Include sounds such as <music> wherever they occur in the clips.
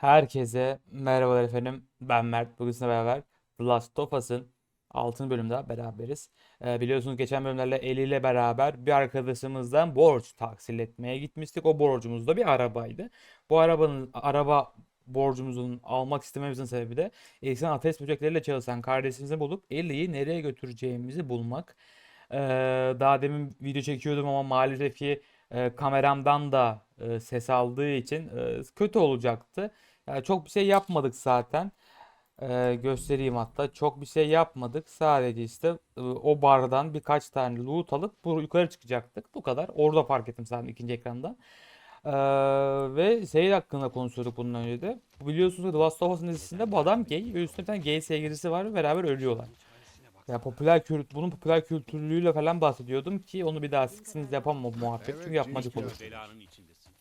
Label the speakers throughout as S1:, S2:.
S1: Herkese merhabalar efendim. Ben Mert. Bugün sizinle beraber The Last of Us'ın 6. bölümde beraberiz. Ee, biliyorsunuz geçen bölümlerle Eli ile beraber bir arkadaşımızdan borç tahsil etmeye gitmiştik. O borcumuz da bir arabaydı. Bu arabanın araba borcumuzun almak istememizin sebebi de eskiden ateş böcekleriyle çalışan kardeşimizi bulup Ellie'yi nereye götüreceğimizi bulmak. Ee, daha demin video çekiyordum ama maalesef ki e, kameramdan da e, ses aldığı için e, kötü olacaktı. Yani çok bir şey yapmadık zaten. Ee, göstereyim hatta. Çok bir şey yapmadık. Sadece işte e, o bardan birkaç tane loot alıp bu yukarı çıkacaktık. Bu kadar. Orada fark ettim zaten ikinci ekranda. Ee, ve şey hakkında konuşuyorduk bundan önce de. Biliyorsunuz ki The Last of Us'ın dizisinde bu adam gay ve üstüne bir tane gay sevgilisi var ve beraber ölüyorlar. Ya popüler kült bunun popüler kültürlüğüyle falan bahsediyordum ki onu bir daha siksiniz yapamam o muhabbet çünkü yapmacık olur.
S2: Belanın içindesin.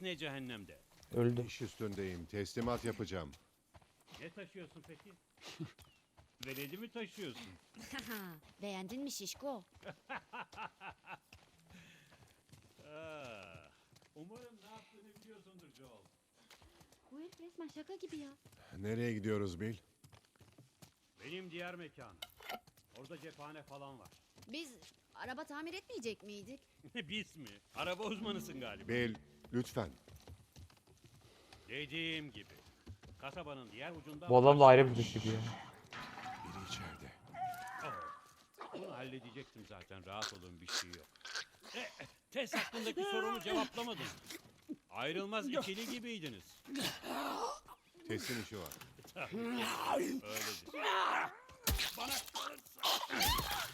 S2: Ne cehennemde?
S1: Öldü.
S3: İş üstündeyim. Teslimat yapacağım.
S2: Ne taşıyorsun peki? <laughs> Veledi mi taşıyorsun? <laughs>
S4: Beğendin mi şişko? <laughs>
S2: Ah, umarım ne yaptığını biliyorsundur Joel.
S4: Bu herif resmen şaka gibi ya.
S3: Nereye gidiyoruz Bill?
S2: Benim diğer mekanım. Orada cephane falan var.
S4: Biz araba tamir etmeyecek miydik?
S2: Biz mi? Araba uzmanısın galiba.
S3: Bill, lütfen.
S2: Dediğim gibi. Kasabanın diğer ucunda...
S1: Bu adam da ayrı bir gibi ya.
S3: Biri içeride.
S2: Oh, Bunu halledecektim zaten. Rahat olun bir şey yok. E, test hakkındaki sorumu cevaplamadın. Ayrılmaz ikili gibiydiniz.
S3: Testin işi var.
S2: Öyledir. Bana kalırsa...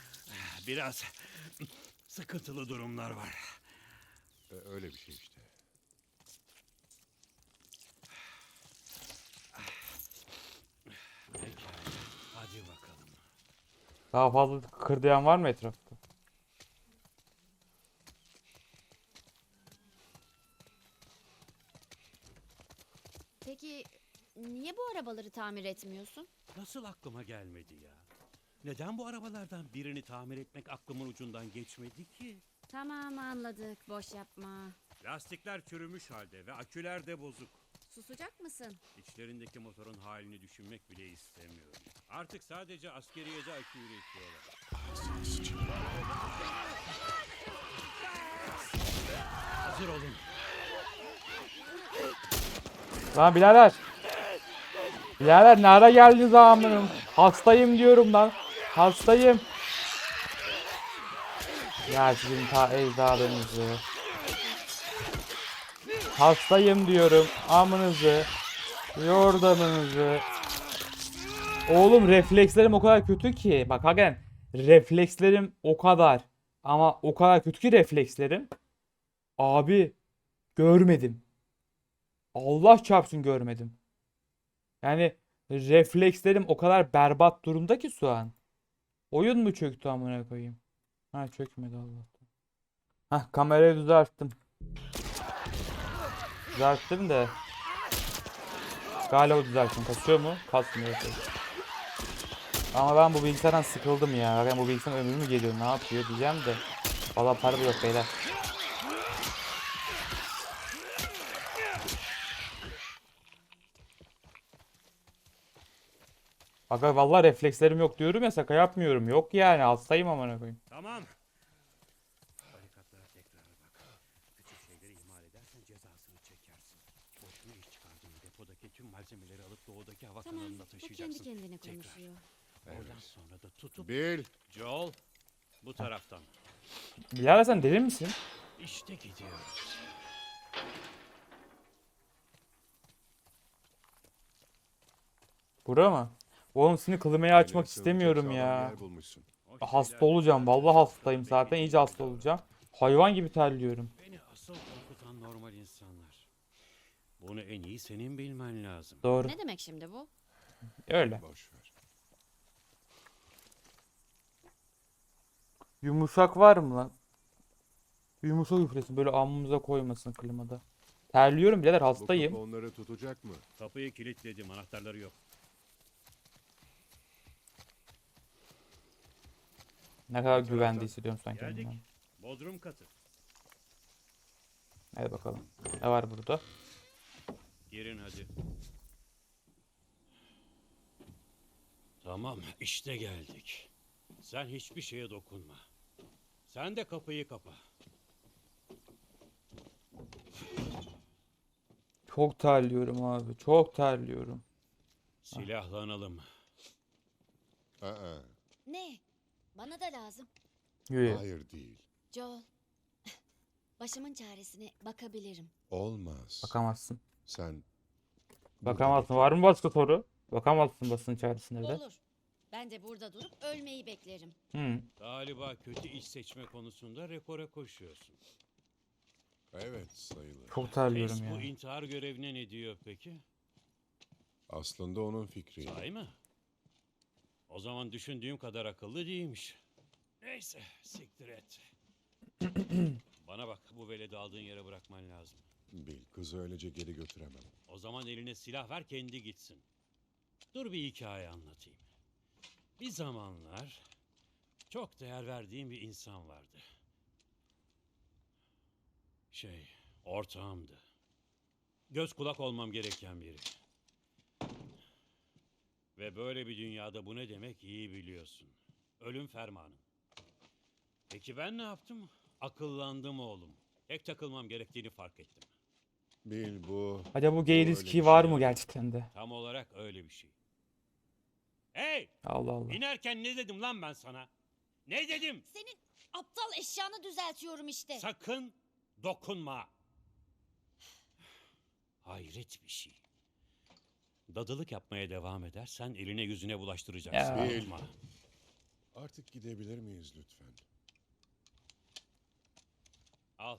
S2: Biraz sıkıntılı durumlar var.
S3: Ee, öyle bir şey işte.
S2: Pekala. Hadi bakalım.
S1: Daha fazla kırdayan var mı etrafta?
S4: Peki niye bu arabaları tamir etmiyorsun?
S2: Nasıl aklıma gelmedi ya? Neden bu arabalardan birini tamir etmek aklımın ucundan geçmedi ki?
S4: Tamam anladık. Boş yapma.
S2: Lastikler çürümüş halde ve aküler de bozuk.
S4: Susacak mısın?
S2: İçlerindeki motorun halini düşünmek bile istemiyorum. Artık sadece askeriyede akü üretiyorlar. Hazır olun.
S1: Lan birader. Birader ne ara geldiniz amirim? Hastayım diyorum lan. Hastayım. Ya sizin ta ecdadınızı. Hastayım diyorum. Amınızı. Yordamınızı. Oğlum reflekslerim o kadar kötü ki. Bak hagen reflekslerim o kadar. Ama o kadar kötü ki reflekslerim. Abi görmedim. Allah çarpsın görmedim. Yani reflekslerim o kadar berbat durumda ki şu an. Oyun mu çöktü amına koyayım? Ha çökmedi Allah'tan. Hah kamerayı düzelttim. Düzelttim de. Galiba düzelttim. Kasıyor mu? Kasmıyor. Ama ben bu bilgisayardan sıkıldım ya. Ben bu bilgisayarın ömrü mü geliyor? Ne yapıyor diyeceğim de. Valla para yok beyler. Aga vallahi reflekslerim yok diyorum ya şaka yapmıyorum. Yok yani hastayım amına koyayım.
S2: Tamam.
S4: Tamam.
S2: kanalına
S4: Bu
S2: taşıyacaksın.
S4: kendi kendine
S2: Tekrar.
S4: konuşuyor.
S2: Oradan sonra da tutup...
S3: Bill,
S2: Joel, bu taraftan.
S1: Birader sen deli misin?
S2: İşte gidiyoruz.
S1: Bura mı? Oğlum seni klimayı açmak
S3: sığınacak
S1: istemiyorum
S3: sağlam
S1: ya.
S3: yer bulmuşsun.
S2: O
S1: Hasta
S2: şeyler
S1: olacağım. Vallahi hastayım zaten. iyice hasta olacağım. Hayvan gibi terliyorum.
S2: Beni asıl korkutan normal insanlar. Bunu en iyi senin bilmen lazım.
S1: Doğru.
S4: Ne demek şimdi bu?
S1: Öyle.
S3: Boş ver.
S1: Yumuşak var mı lan? Yumuşak üflesin. Böyle alnımıza koymasın klimada. Terliyorum birader
S3: Bu
S1: hastayım.
S3: kapı onları tutacak mı?
S2: Kapıyı kilitledim, anahtarları yok.
S1: Ne kadar güvende hissediyorum sanki.
S2: Geldik. Bodrum katı.
S1: Hadi bakalım. Ne var burada?
S2: Girin hadi. Tamam, işte geldik. Sen hiçbir şeye dokunma. Sen de kapıyı kapa.
S1: Çok terliyorum abi. Çok terliyorum.
S2: Silahlanalım.
S3: Aa,
S4: Ne? Bana da lazım.
S3: Hayır değil.
S4: Joel. <laughs> Başımın çaresine bakabilirim.
S3: Olmaz.
S1: Bakamazsın.
S3: Sen
S1: Bakamazsın. Var mı başka soru? Bakamazsın basın çaresinde de.
S4: Olur. Ben de burada durup ölmeyi beklerim.
S1: Hı.
S2: Galiba kötü iş seçme konusunda rekora koşuyorsun.
S3: evet sayılır.
S1: Çok terliyorum
S2: Tess bu
S1: ya.
S2: intihar görevine ne diyor peki?
S3: Aslında onun fikri.
S2: Sahi mi? O zaman düşündüğüm kadar akıllı değilmiş. Neyse, siktir et. <clears throat> Bana bak, bu veledi aldığın yere bırakman lazım.
S3: Bil, kızı öylece geri götüremem.
S2: O zaman eline silah ver, kendi gitsin. Dur bir hikaye anlatayım. Bir zamanlar çok değer verdiğim bir insan vardı. Şey, ortağımdı. Göz kulak olmam gereken biri. Ve böyle bir dünyada bu ne demek iyi biliyorsun. Ölüm fermanı. Peki ben ne yaptım? Akıllandım oğlum. Tek takılmam gerektiğini fark ettim.
S3: Bil bu...
S1: Acaba bu gay ilişki
S3: bir
S1: var
S3: şey
S1: mı gerçekten de?
S2: Tam olarak öyle bir şey. Hey!
S1: Allah Allah.
S2: İnerken ne dedim lan ben sana? Ne dedim?
S4: Senin aptal eşyanı düzeltiyorum işte.
S2: Sakın dokunma. Hayret bir şey. Dadılık yapmaya devam edersen eline yüzüne bulaştıracaksın.
S1: Ya.
S2: Unutma.
S3: Artık gidebilir miyiz lütfen?
S2: Al.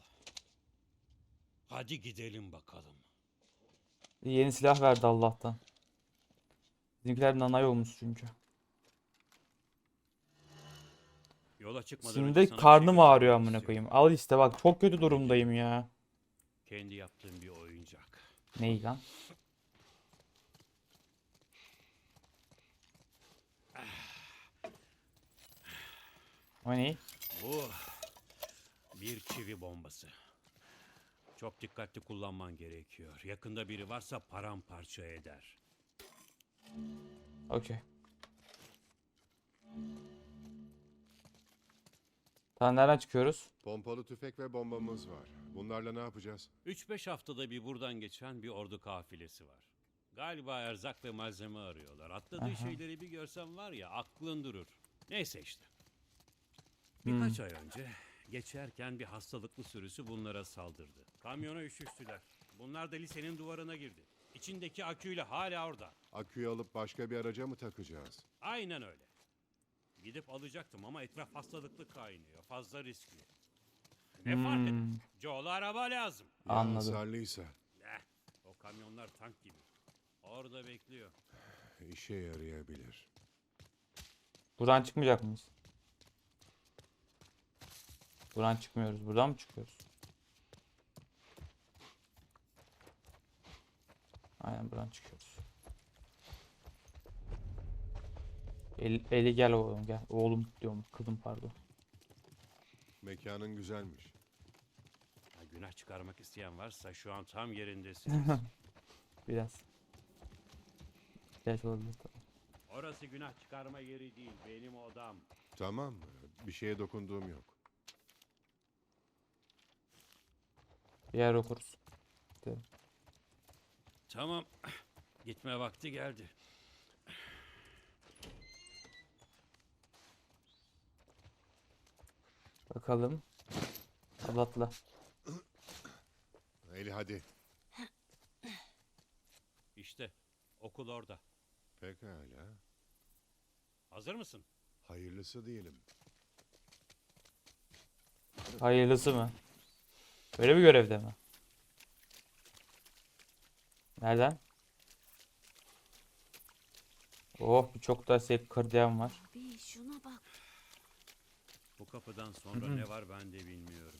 S2: Hadi gidelim bakalım.
S1: Yeni silah verdi Allah'tan. Bizimkiler nanay olmuş çünkü.
S2: Yola çıkmadan
S1: Şimdi
S2: önce sana bir
S1: karnım
S2: şey
S1: ağrıyor
S2: göstermek
S1: amına
S2: istiyorum.
S1: koyayım. Al işte bak çok kötü durumdayım ya.
S2: Kendi yaptığım bir oyuncak.
S1: Ney lan? O ne?
S2: Bu bir çivi bombası. Çok dikkatli kullanman gerekiyor. Yakında biri varsa paramparça eder.
S1: Okey. Tamam nereden çıkıyoruz?
S3: Pompalı tüfek ve bombamız var. Bunlarla ne yapacağız?
S2: 3-5 haftada bir buradan geçen bir ordu kafilesi var. Galiba erzak ve malzeme arıyorlar. Atladığı
S1: Aha.
S2: şeyleri bir görsen var ya aklın durur. Neyse işte. Birkaç ay önce geçerken bir hastalıklı sürüsü bunlara saldırdı. Kamyona üşüştüler. Bunlar da lisenin duvarına girdi. İçindeki aküyle hala orada.
S3: Aküyü alıp başka bir araca mı takacağız?
S2: Aynen öyle. Gidip alacaktım ama etraf hastalıklı kaynıyor. Fazla riskli. Ne fark eder?
S1: Hmm,
S2: Joel'a araba lazım.
S1: Anladım.
S3: hasarlıysa
S2: Eh, o kamyonlar tank gibi. Orada bekliyor.
S3: işe yarayabilir.
S1: Buradan çıkmayacak mıyız? Buradan çıkmıyoruz. Buradan mı çıkıyoruz? Aynen buradan çıkıyoruz. El, Eli gel oğlum gel. Oğlum diyorum kızım pardon.
S3: Mekanın güzelmiş.
S2: Ha, günah çıkarmak isteyen varsa şu an tam yerindesiniz. <laughs>
S1: Biraz. Geç tabii.
S2: Orası günah çıkarma yeri değil. Benim odam.
S3: Tamam mı? Bir şeye dokunduğum yok.
S1: Bir yer okuruz. Gidelim.
S2: Tamam. Gitme vakti geldi.
S1: Bakalım. Atla atla.
S3: Eli hadi.
S2: İşte okul orada.
S3: Pekala.
S2: Hazır mısın?
S3: Hayırlısı diyelim.
S1: Hayırlısı mı? Böyle bir görevde mi? Nereden? Oh bir çok daha sevk kırdiyan var.
S4: Bir şuna bak.
S2: Bu kapıdan sonra ne var ben de bilmiyorum.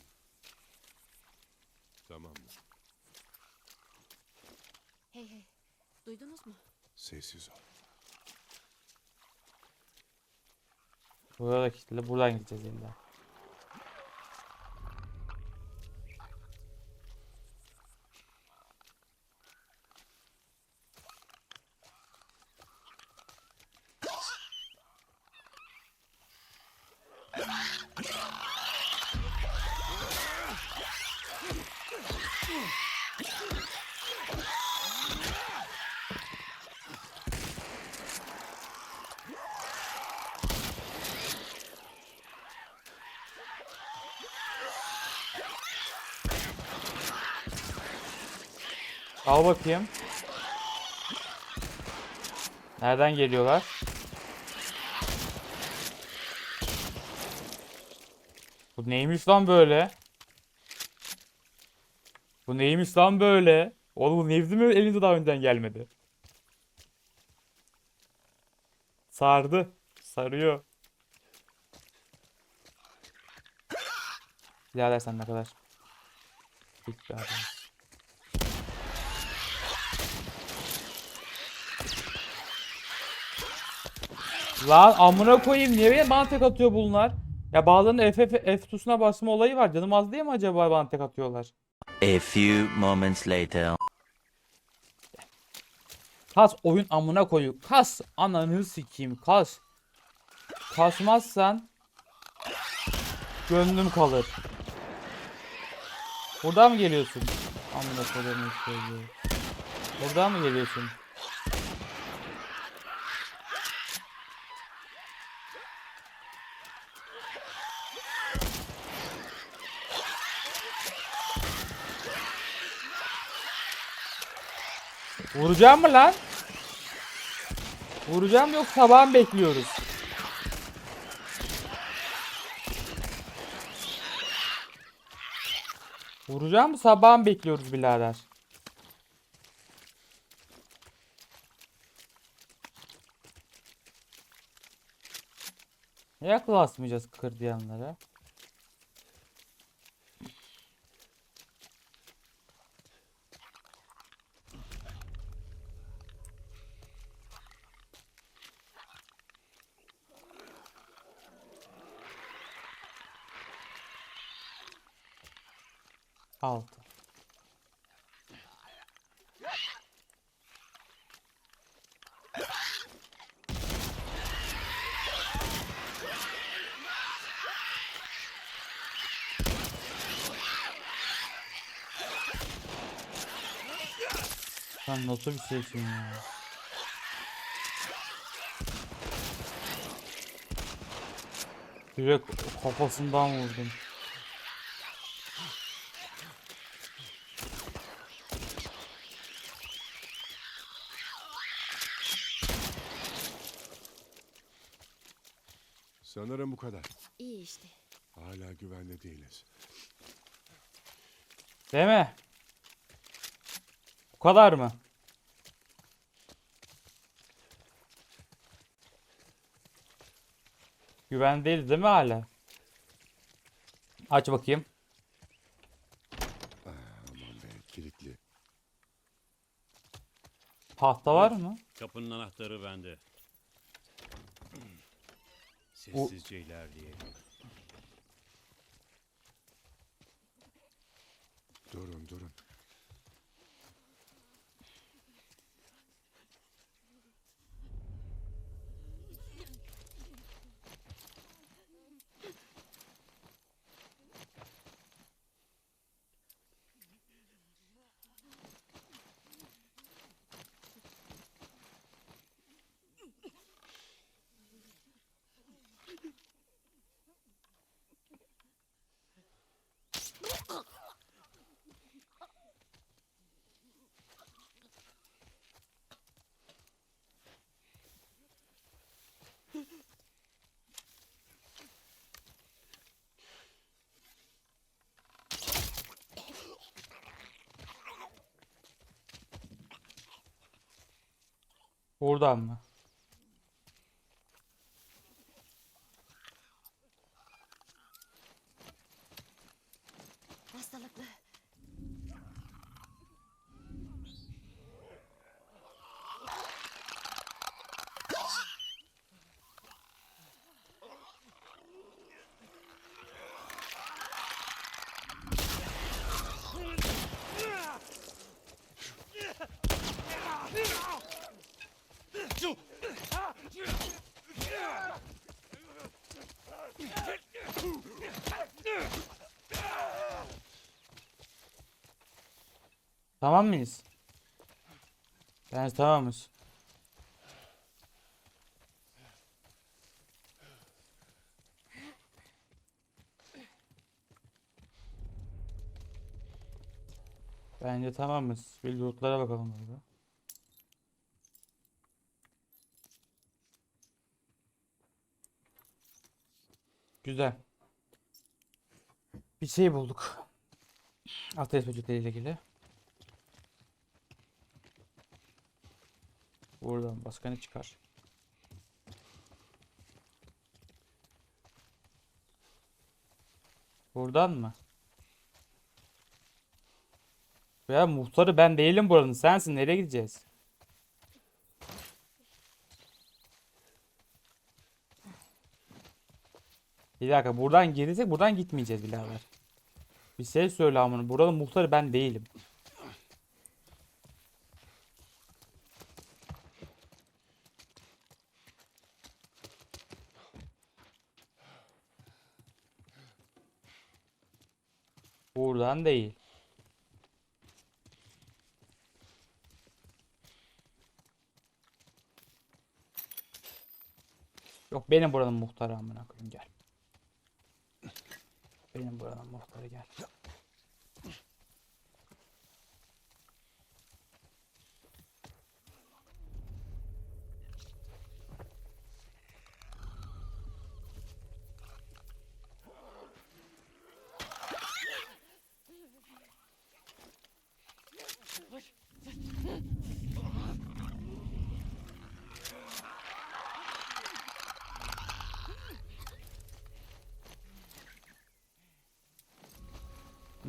S3: Tamam mı?
S4: Hey hey. Duydunuz mu?
S3: Sessiz ol.
S1: Burada da kilitli. Buradan gideceğiz illa. Al bakayım. Nereden geliyorlar? Bu neymiş lan böyle? Bu neymiş lan böyle? Oğlum bu nevdi mi elinde daha önden gelmedi? Sardı. Sarıyor. Birader sen ne kadar? Hiç bir adam. Lan amına koyayım niye bana tek atıyor bunlar? Ya bazılarının F, F, tuşuna basma olayı var. Canım az diye mi acaba bana tek atıyorlar?
S5: A few moments later.
S1: Kas oyun amına koyu. Kas ananı sikeyim kas. Kasmazsan gönlüm kalır. Buradan mı geliyorsun? Amına koyayım çocuğu. Buradan mı geliyorsun? Vuracağım mı lan? Vuracağım yok sabah bekliyoruz? Vuracağım sabah bekliyoruz birader? Niye akıl asmayacağız Sen nasıl bir şeysin ya? Direkt kafasından vurdum.
S3: Sanırım bu kadar.
S4: İyi işte.
S3: Hala güvende değiliz.
S1: Değil mi? Bu kadar mı? Güven değil değil mi hala? Aç bakayım.
S3: Aman be kilitli.
S1: Tahta var mı?
S2: Kapının anahtarı bende. Sessizce ilerleyelim.
S1: Buradan mı? Tamam mıyız? Bence tamamız. Bence tamamız. Bir lootlara bakalım burada. Güzel. Bir şey bulduk. Ateş böcekleriyle ilgili. Buradan başka ne çıkar? Buradan mı? Ya muhtarı ben değilim buranın. Sensin. Nereye gideceğiz? Bir dakika. Buradan gelirsek buradan gitmeyeceğiz birader. Bir şey söyle amına. Buranın muhtarı ben değilim. Buradan değil. Yok benim buranın muhtarı amına koyayım gel. Benim buranın muhtarı gel.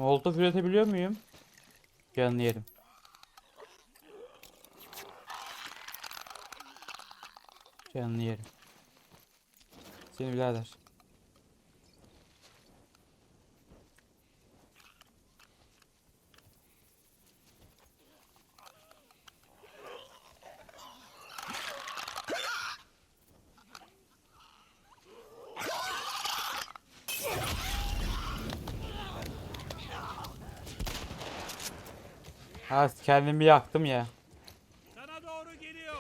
S1: Molotof üretebiliyor muyum? Canını yerim. Canını yerim. Seni birader. Ha kendimi yaktım ya.
S2: Sana doğru geliyor.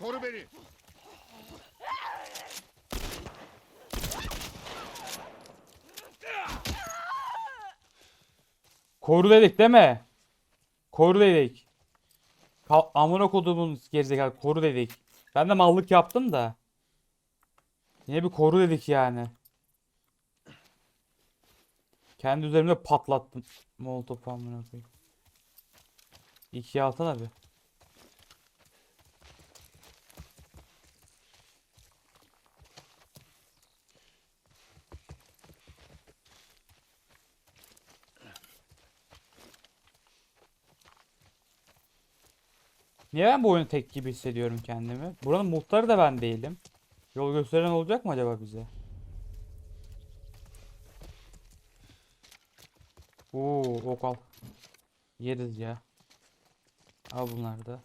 S3: Koru beni.
S1: Koru dedik değil mi? Koru dedik. Ka amına kodumun gerizekalı koru dedik. Ben de mallık yaptım da. Yine bir koru dedik yani. Kendi üzerimde patlattım. Molotof amına koyayım. İkiye alsana bir. Niye ben bu oyunu tek gibi hissediyorum kendimi? Buranın muhtarı da ben değilim. Yol gösteren olacak mı acaba bize? Oo, ok al. Yeriz ya. Al bunları da.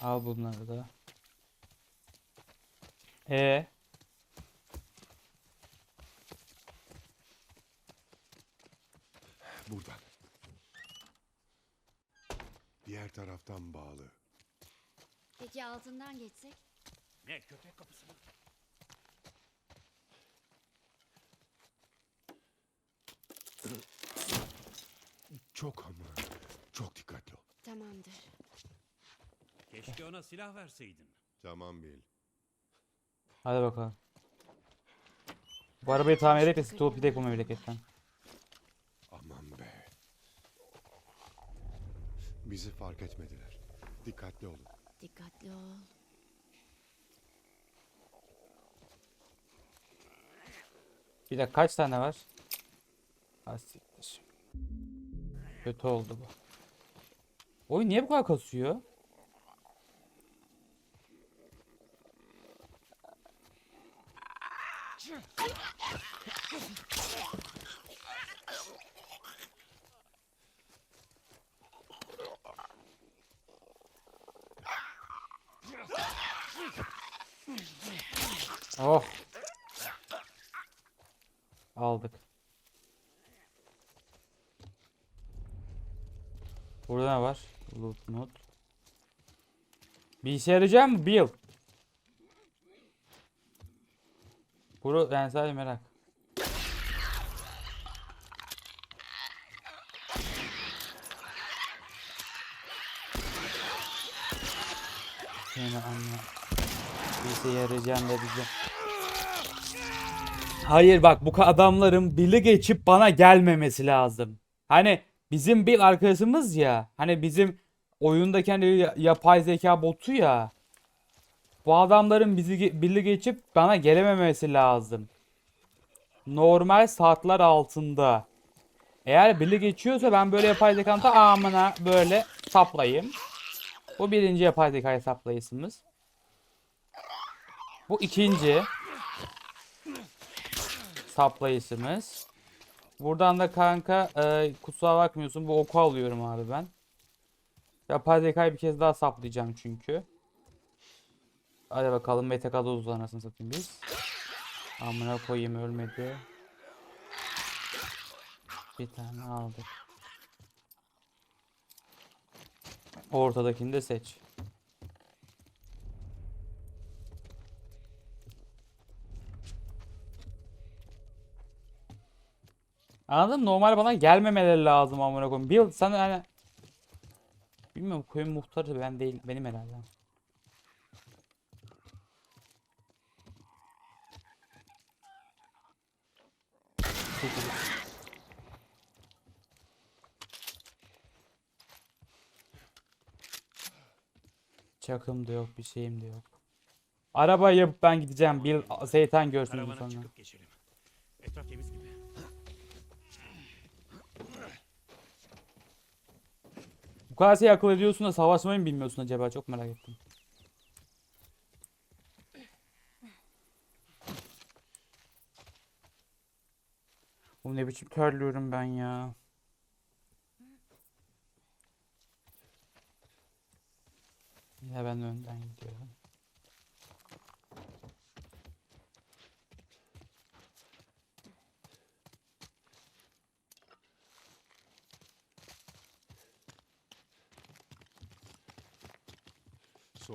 S1: Al bunları da. E
S3: Buradan. Diğer taraftan bağlı.
S4: Peki altından geçsek?
S2: Ne köpek kapısı mı?
S3: Çok ama çok dikkatli ol.
S4: Tamamdır.
S2: Keşke ona silah verseydin.
S3: Tamam Bill.
S1: hadi bakalım. Bu arabayı tamir edip de stop gidecek bu memleketten.
S3: Aman be. Bizi fark etmediler. Dikkatli olun.
S4: Dikkatli ol.
S1: Bir de kaç tane var? Ha siktir. Kötü oldu bu. Oyun niye bu kadar kasıyor? Oh. Aldık. Burada ne var? Loot not. Bir işe mı Bill? Buru yani sadece merak. Seni anla. Bize yarayacağım da bize. Hayır bak bu adamların biri geçip bana gelmemesi lazım. Hani bizim bir arkadaşımız ya. Hani bizim oyunda kendi ya- yapay zeka botu ya. Bu adamların bizi biri geçip bana gelememesi lazım. Normal saatler altında. Eğer biri geçiyorsa ben böyle yapay zekanın tamamına böyle saplayayım. Bu birinci yapay zeka hesaplayışımız. Bu ikinci saplayışımız. Buradan da kanka e, kusura bakmıyorsun bu oku alıyorum abi ben. Yapay zekayı bir kez daha saplayacağım çünkü. Hadi bakalım MTK'da uzun anasını satayım biz. Amına koyayım ölmedi. Bir tane aldık. Ortadakini de seç. Anladın mı? Normal bana gelmemeleri lazım amına koyayım. Bill sen hani bilmiyorum köyün muhtarı ben değil benim herhalde. Çakım da yok, bir şeyim de yok. Araba yapıp ben gideceğim. Bir şeytan görsün
S2: Karavana
S1: sonra.
S2: çıkıp geçelim. Etraf temiz gibi.
S1: Bu kadar şey akıl ediyorsun da savaşmayı mı bilmiyorsun acaba? Çok merak ettim. Bu ne biçim terliyorum ben ya. Yine ben önden gidiyorum.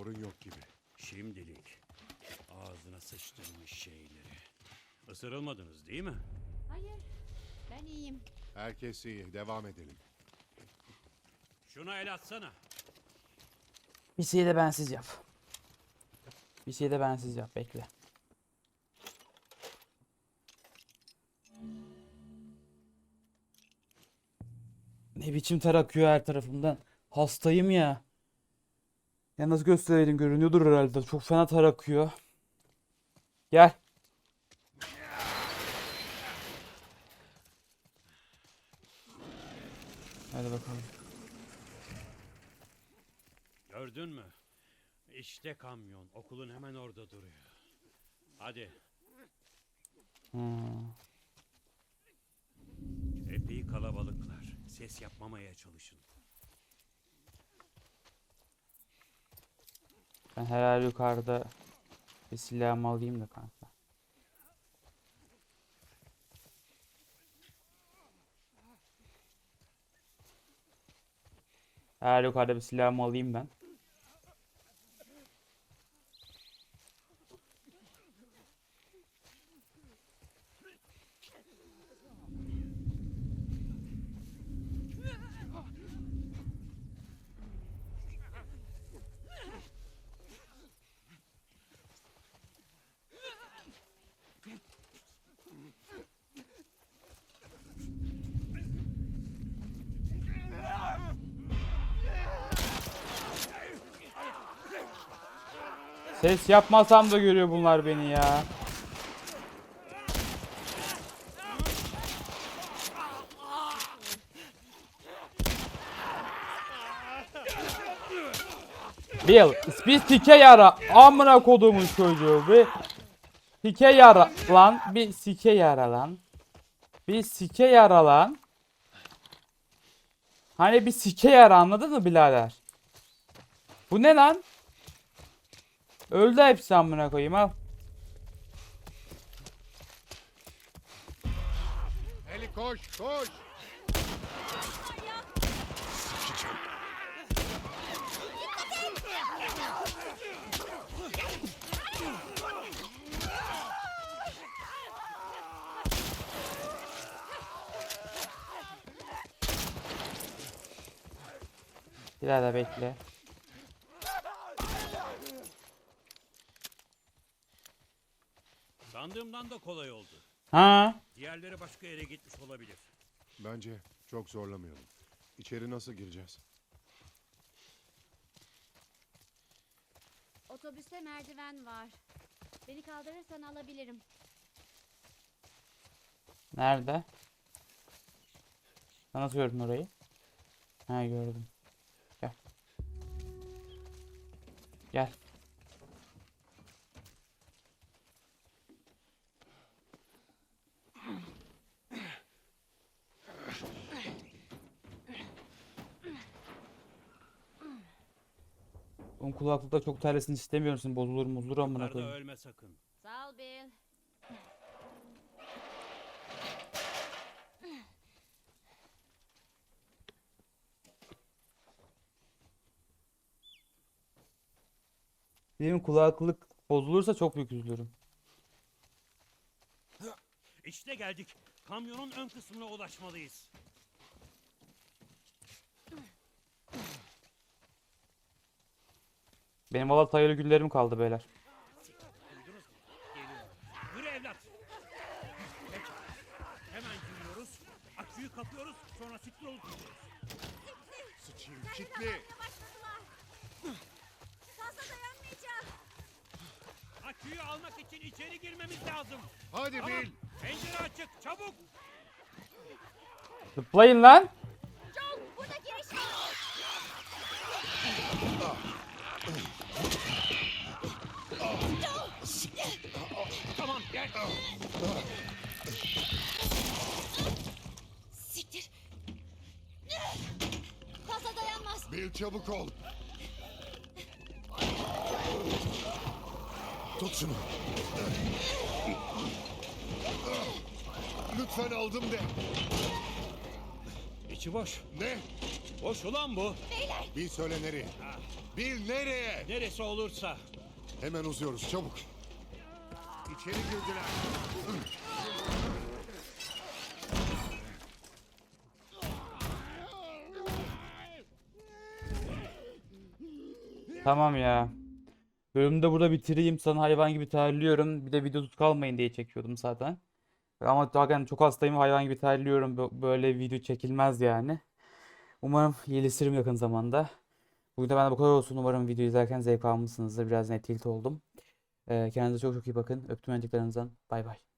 S3: Sorun yok gibi.
S2: Şimdilik ağzına sıçtırmış şeyleri. Isırılmadınız değil mi?
S4: Hayır. Ben iyiyim.
S3: Herkes iyi. Devam edelim.
S2: Şuna el atsana.
S1: Bir şey de bensiz yap. Bir şey de bensiz yap. Bekle. Ne biçim ter akıyor her tarafımdan. Hastayım ya. Ya nasıl göstereyim görünüyordur herhalde. Çok fena ter akıyor. Gel. Hadi bakalım.
S2: Gördün mü? İşte kamyon. Okulun hemen orada duruyor. Hadi.
S1: Hmm.
S2: Epey kalabalıklar. Ses yapmamaya çalışın.
S1: Ben herhalde yukarıda bir silahımı alayım da kanka. Her yukarıda bir silahımı alayım ben. Ses yapmasam da görüyor bunlar beni ya. Bill, bir sike yara. Amına kodumun çocuğu. Bir sike yara lan. Bir sike yara lan. Bir sike yara lan. Hani bir sike yara anladın mı birader? Bu ne lan? Öldü hepsi amına koyayım al.
S3: Eli koş koş.
S1: Bir Birader bekle.
S2: Sandığımdan da kolay oldu.
S1: Ha?
S2: Diğerleri başka yere gitmiş olabilir.
S3: Bence çok zorlamayalım. İçeri nasıl gireceğiz?
S4: Otobüste merdiven var. Beni kaldırırsan alabilirim.
S1: Nerede? Sen nasıl gördün orayı? Ha gördüm. Gel. Gel. Kulaklıkta çok terlesin istemiyorsun. Bozulur muzulur amına
S2: Yukarıda
S1: koyayım.
S2: ölme sakın.
S4: Sağ ol Bill.
S1: Benim kulaklık bozulursa çok büyük üzülürüm.
S2: İşte geldik. Kamyonun ön kısmına ulaşmalıyız.
S1: Benim valla sayılı günlerim kaldı beyler.
S2: Yürü evlat. Hemen giriyoruz. Aküyü kapıyoruz. Sonra siktir olup gidiyoruz.
S3: Sıçayım.
S4: Fazla dayanmayacağım.
S2: Aküyü almak için içeri girmemiz lazım.
S3: Hadi
S2: Tamam.
S3: Bill.
S2: Pencere açık. Çabuk.
S1: Zıplayın lan.
S4: Burada giriş
S2: Tamam gel.
S4: Siktir. Fazla dayanmaz.
S3: Bill çabuk ol. Tut şunu. Lütfen aldım de.
S2: İçi boş.
S3: Ne?
S2: Boş ulan bu.
S3: Bill söyle nereye? Bill nereye?
S2: Neresi olursa.
S3: Hemen uzuyoruz çabuk. İçeri girdiler.
S1: Tamam ya. Bölümü de burada bitireyim. Sana hayvan gibi terliyorum. Bir de videosuz kalmayın diye çekiyordum zaten. Ama zaten çok hastayım. Hayvan gibi terliyorum. Bö- Böyle video çekilmez yani. Umarım iyileşirim yakın zamanda. Bugün de benden bu kadar olsun. Umarım video izlerken zevk almışsınızdır. Biraz net tilt oldum. Kendinize çok çok iyi bakın. Öptüm önceklerinizden. Bay bay.